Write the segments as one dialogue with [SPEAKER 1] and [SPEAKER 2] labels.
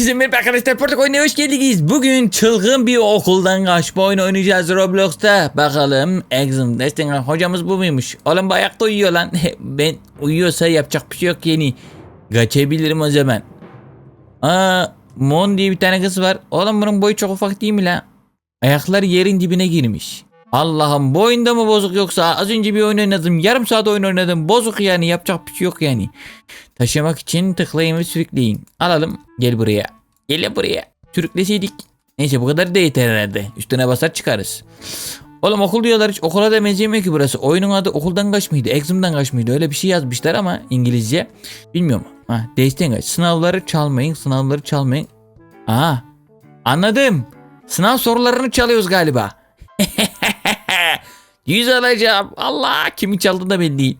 [SPEAKER 1] Herkese merhaba arkadaşlar Portak oyuna hoş geldiniz. Bugün çılgın bir okuldan kaçma oyunu oynayacağız Roblox'ta. Bakalım Exam Destin hocamız bu muymuş? Oğlum bu ayakta uyuyor lan. ben uyuyorsa yapacak bir şey yok yeni. Kaçabilirim o zaman. Aa Mon diye bir tane kız var. Oğlum bunun boyu çok ufak değil mi la? Ayakları yerin dibine girmiş. Allah'ım bu oyunda mı bozuk yoksa az önce bir oyun oynadım. Yarım saat oyun oynadım. Bozuk yani yapacak bir şey yok yani. Taşımak için tıklayın ve sürükleyin. Alalım. Gel buraya. Gel buraya. Sürükleseydik. Neyse bu kadar da yeter herhalde. Üstüne basar çıkarız. Oğlum okul diyorlar hiç okula da benzemiyor ki burası. Oyunun adı okuldan kaç mıydı? Exam'dan kaç mıydı? Öyle bir şey yazmışlar ama İngilizce. Bilmiyorum. Ha, değişten kaç. Sınavları çalmayın. Sınavları çalmayın. Aha. Anladım. Sınav sorularını çalıyoruz galiba. 100 alacağım. Allah kimi çaldı da belli değil.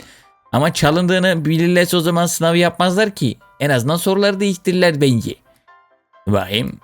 [SPEAKER 1] Ama çalındığını bilirlerse o zaman sınavı yapmazlar ki. En azından soruları değiştirirler bence. Bakayım.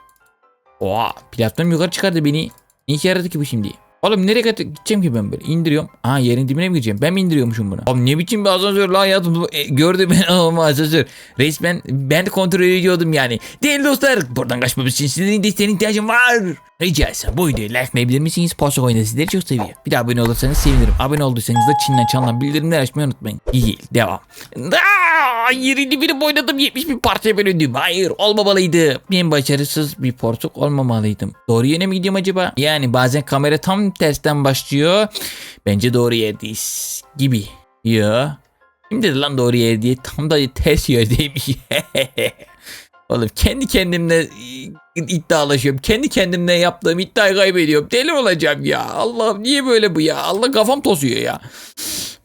[SPEAKER 1] Oha platform yukarı çıkardı beni. Ne işe ki bu şimdi? Oğlum nereye kat- gideceğim ki ben böyle? İndiriyorum. Aa yerin dibine mi gireceğim? Ben mi indiriyormuşum bunu? Oğlum ne biçim bir asansör lan hayatım? E, gördü beni ama asansör. Resmen ben de kontrol ediyordum yani. Değil dostlar. Buradan kaçmamız için sizlerin desteğine ihtiyacım var. Rica etsem bu videoyu likelayabilir misiniz? Posta oyunu sizleri çok seviyor. Bir de abone olursanız sevinirim. Abone olduysanız da Çin'den çalınan bildirimleri açmayı unutmayın. İyi devam. Aa, yerin dibini boyladım 70 bin parçaya bölündüm. Hayır olmamalıydı. Ben başarısız bir porsuk olmamalıydım. Doğru yöne mi gidiyorum acaba? Yani bazen kamera tam tersten başlıyor. Bence doğru yerdeyiz gibi. Ya. Kim dedi lan doğru yer diye tam da ters yerdeymiş. Oğlum kendi kendimle e, iddialaşıyorum. Kendi kendimle yaptığım iddiayı kaybediyorum. Deli olacağım ya. Allah'ım niye böyle bu ya? Allah kafam tozuyor ya.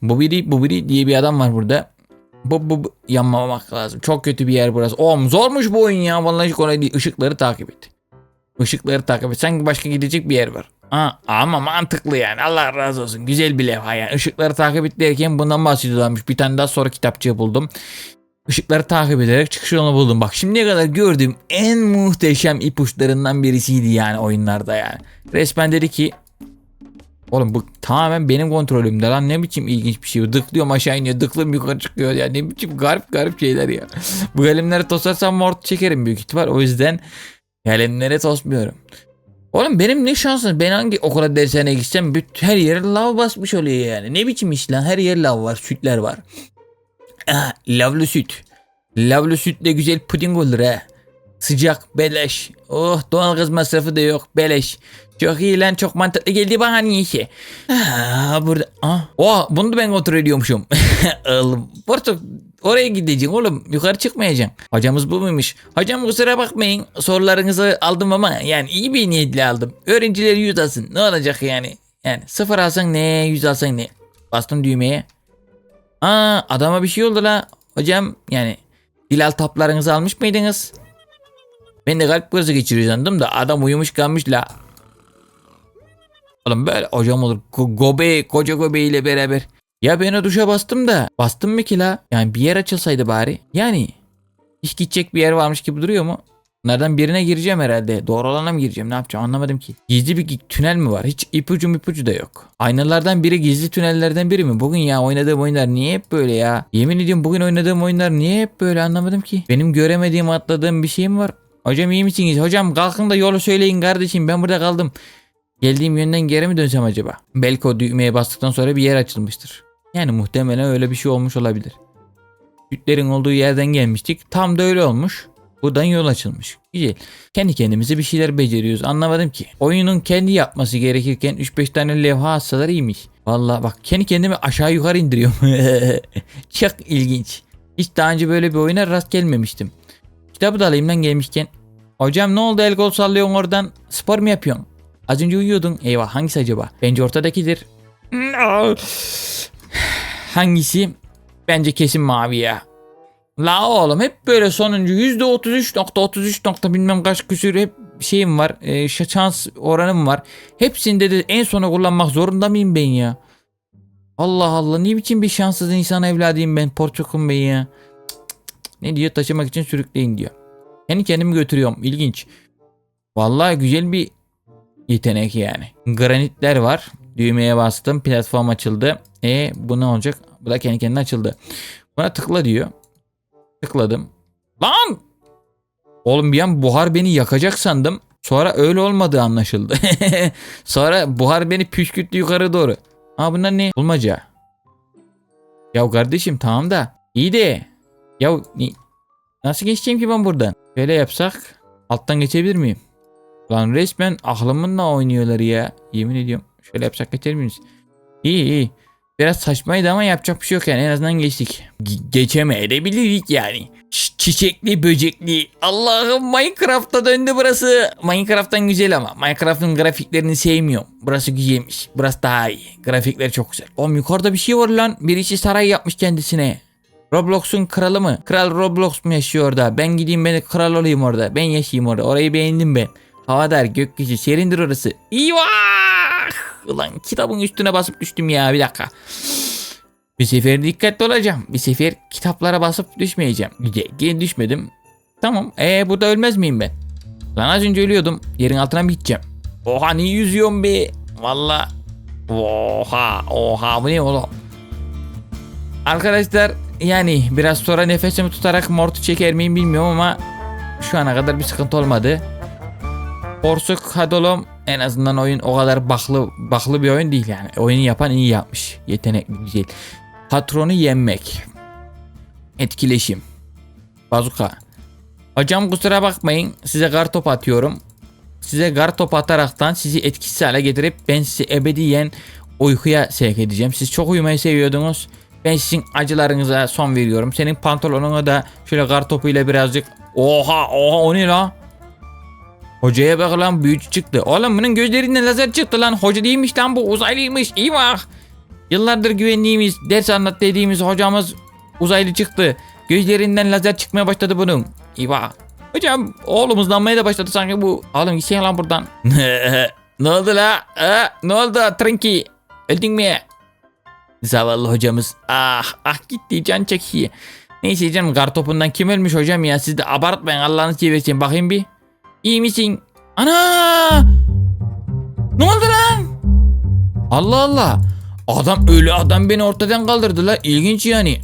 [SPEAKER 1] Bu biri bu biri diye bir adam var burada. Bu, bu, bu yanmamak lazım. Çok kötü bir yer burası. Oğlum zormuş bu oyun ya. Vallahi kolay değil. Işıkları takip et. Işıkları takip et. Sanki başka gidecek bir yer var. Ha, ama mantıklı yani. Allah razı olsun. Güzel bir levha yani. Işıkları takip et derken bundan bahsediyorlarmış. Bir tane daha sonra kitapçığı buldum. Işıkları takip ederek çıkış yolunu buldum. Bak şimdiye kadar gördüğüm en muhteşem ipuçlarından birisiydi yani oyunlarda yani. Resmen dedi ki Oğlum bu tamamen benim kontrolümde lan ne biçim ilginç bir şey bu. Dıklıyorum aşağı iniyor dıklıyorum yukarı çıkıyor ya ne biçim garip garip şeyler ya. bu kalemleri toslarsam mort çekerim büyük ihtimal o yüzden kalemlere tosmuyorum. Oğlum benim ne şansım ben hangi okula dershaneye gitsem her yere lav basmış oluyor yani. Ne biçim iş lan her yer lav var sütler var. Ah, lavlı süt. Lavlı sütle güzel puding olur ha. Sıcak, beleş. Oh doğalgaz masrafı da yok, beleş. Çok iyi lan çok mantıklı geldi bana niyeyse. Ah, burada. Ah. Oh bunu da ben kontrol ediyormuşum. oğlum Porto oraya gideceksin oğlum yukarı çıkmayacaksın. Hocamız bu muymuş? Hocam kusura bakmayın sorularınızı aldım ama yani iyi bir niyetle aldım. Öğrencileri yüz alsın ne olacak yani? Yani sıfır alsan ne yüz alsan ne? Bastım düğmeye. Aa adama bir şey oldu la. Hocam yani Bilal taplarınızı almış mıydınız? Ben de kalp krizi geçiriyor sandım da adam uyumuş kalmış la. Oğlum böyle hocam olur. Go- gobe, koca gobe ile beraber. Ya ben o duşa bastım da. Bastım mı ki la? Yani bir yer açılsaydı bari. Yani. Hiç gidecek bir yer varmış gibi duruyor mu? Bunlardan birine gireceğim herhalde. Doğru olana mı gireceğim? Ne yapacağım anlamadım ki. Gizli bir tünel mi var? Hiç ipucu ipucu da yok. Aynalardan biri gizli tünellerden biri mi? Bugün ya oynadığım oyunlar niye hep böyle ya? Yemin ediyorum bugün oynadığım oyunlar niye hep böyle anlamadım ki. Benim göremediğim atladığım bir şey var? Hocam iyi misiniz? Hocam kalkın da yolu söyleyin kardeşim. Ben burada kaldım. Geldiğim yönden geri mi dönsem acaba? Belki o düğmeye bastıktan sonra bir yer açılmıştır. Yani muhtemelen öyle bir şey olmuş olabilir. Sütlerin olduğu yerden gelmiştik. Tam da öyle olmuş. Buradan yol açılmış. Güzel. Kendi kendimize bir şeyler beceriyoruz. Anlamadım ki. Oyunun kendi yapması gerekirken 3-5 tane levha atsalar iyiymiş. Vallahi bak kendi kendimi aşağı yukarı indiriyorum. Çok ilginç. Hiç daha önce böyle bir oyuna rast gelmemiştim. Kitabı da alayım lan gelmişken. Hocam ne oldu el kol sallıyorsun oradan? Spor mu yapıyorsun? Az önce uyuyordun. Eyvah hangisi acaba? Bence ortadakidir. Hangisi? Bence kesin mavi ya. La oğlum hep böyle sonuncu yüzde 33 nokta 33 nokta bilmem kaç küsür hep şeyim var. E, şans oranım var. Hepsinde de en sona kullanmak zorunda mıyım ben ya? Allah Allah ne biçim bir şanssız insan evladıyım ben Porçokum Bey ya. Ne diyor taşımak için sürükleyin diyor. Kendi kendimi götürüyorum ilginç. Vallahi güzel bir yetenek yani. Granitler var. Düğmeye bastım platform açıldı. E bu ne olacak? Bu da kendi kendine açıldı. Buna tıkla diyor. Tıkladım. Lan! Oğlum bir an buhar beni yakacak sandım. Sonra öyle olmadığı anlaşıldı. Sonra buhar beni püskürttü yukarı doğru. Aa bunlar ne? Bulmaca. Ya kardeşim tamam da. iyi de. Ya nasıl geçeceğim ki ben buradan? Şöyle yapsak alttan geçebilir miyim? Lan resmen aklımınla oynuyorlar ya. Yemin ediyorum. Şöyle yapsak geçer miyiz? İyi iyi. Biraz saçmaydı ama yapacak bir şey yok yani en azından geçtik. Ge- geçemeyebilirdik yani. Ş- çiçekli böcekli. Allah'ım Minecraft'a döndü burası. Minecraft'tan güzel ama Minecraft'ın grafiklerini sevmiyorum. Burası güzelmiş. Burası daha iyi. Grafikler çok güzel. Oğlum yukarıda bir şey var lan. Birisi saray yapmış kendisine. Roblox'un kralı mı? Kral Roblox mu yaşıyor orada? Ben gideyim ben kral olayım orada. Ben yaşayayım orada. Orayı beğendim ben. Havadar gökyüzü serindir orası. İvah! Ulan kitabın üstüne basıp düştüm ya bir dakika. Bir sefer dikkatli olacağım. Bir sefer kitaplara basıp düşmeyeceğim. Gene düşmedim. Tamam. Ee burada ölmez miyim ben? Lan az önce ölüyordum. Yerin altına mı gideceğim? Oha niye yüzüyorum be? Valla. Oha. Oha bu ne oğlum? Arkadaşlar yani biraz sonra nefesimi tutarak mortu çeker miyim bilmiyorum ama şu ana kadar bir sıkıntı olmadı. Porsuk hadi oğlum en azından oyun o kadar baklı baklı bir oyun değil yani. Oyunu yapan iyi yapmış. Yetenekli güzel. Patronu yenmek. Etkileşim. Bazuka. Hocam kusura bakmayın size gar top atıyorum. Size gar top ataraktan sizi etkisiz hale getirip ben sizi ebediyen uykuya sevk edeceğim. Siz çok uyumayı seviyordunuz. Ben sizin acılarınıza son veriyorum. Senin pantolonuna da şöyle gar topuyla birazcık Oha oha o ne la? Hocaya bak lan büyücü çıktı. Oğlum bunun gözlerinden lazer çıktı lan. Hoca değilmiş lan bu uzaylıymış. İyi bak. Yıllardır güvenliğimiz, ders anlat dediğimiz hocamız uzaylı çıktı. Gözlerinden lazer çıkmaya başladı bunun. İyi bak. Hocam oğlumuzlanmaya da başladı sanki bu. Oğlum gitsene lan buradan. ne oldu la? Ha, ne oldu Trinky? Öldün mü? Zavallı hocamız. Ah ah gitti can çekiyor. Neyse canım kartopundan kim ölmüş hocam ya siz de abartmayın Allah'ını seversen bakayım bir. İyi misin? Ana! Ne oldu lan? Allah Allah. Adam ölü adam beni ortadan kaldırdı la. İlginç yani.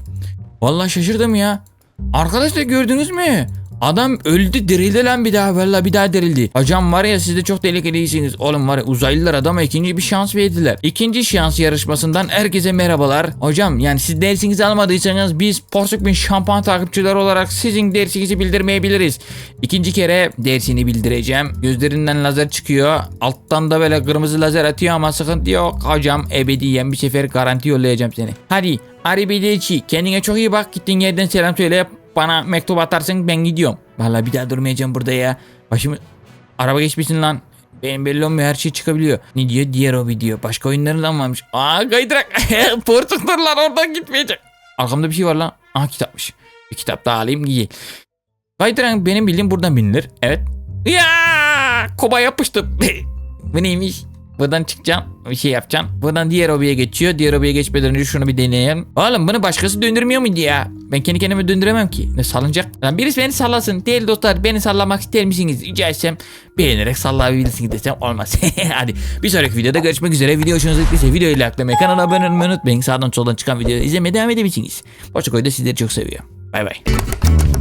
[SPEAKER 1] Vallahi şaşırdım ya. Arkadaşlar gördünüz mü? Adam öldü dirildi lan bir daha valla bir daha dirildi. Hocam var ya siz de çok tehlikelisiniz. Oğlum var ya uzaylılar adama ikinci bir şans verdiler. İkinci şans yarışmasından herkese merhabalar. Hocam yani siz dersinizi almadıysanız biz Porsuk bin şampuan takipçileri olarak sizin dersinizi bildirmeyebiliriz. İkinci kere dersini bildireceğim. Gözlerinden lazer çıkıyor. Alttan da böyle kırmızı lazer atıyor ama sıkıntı yok. Hocam ebediyen bir sefer garanti yollayacağım seni. Hadi Arrivederci kendine çok iyi bak. Gittiğin yerden selam söyle. Bana mektup atarsın ben gidiyorum. Vallahi bir daha durmayacağım burada ya. Başımı... Araba geçmesin lan. Benim belli olmuyor her şey çıkabiliyor. Ne diyor? Diğer o video. Başka oyunlarından varmış. Aa kaydırak. Portuklar lan oradan gitmeyecek. Arkamda bir şey var lan. Aha kitapmış. Bir kitap daha alayım giy. Kaydırak benim bildiğim buradan binilir. Evet. Ya koba yapıştım. Bu neymiş? Buradan çıkacağım. Bir şey yapacağım. Buradan diğer hobiye geçiyor. Diğer hobiye geçmeden önce şunu bir deneyelim. Oğlum bunu başkası döndürmüyor muydu ya? Ben kendi kendime döndüremem ki. Ne salınacak? Lan birisi beni sallasın. Değerli dostlar beni sallamak ister misiniz? Rica etsem beğenerek sallayabilirsiniz desem olmaz. Hadi bir sonraki videoda görüşmek üzere. Video hoşunuza gittiyse videoyu likelamayı, kanala abone olmayı unutmayın. Sağdan soldan çıkan videoları izlemeye devam edebilirsiniz. Hoşçakalın da sizleri çok seviyorum. Bay bay.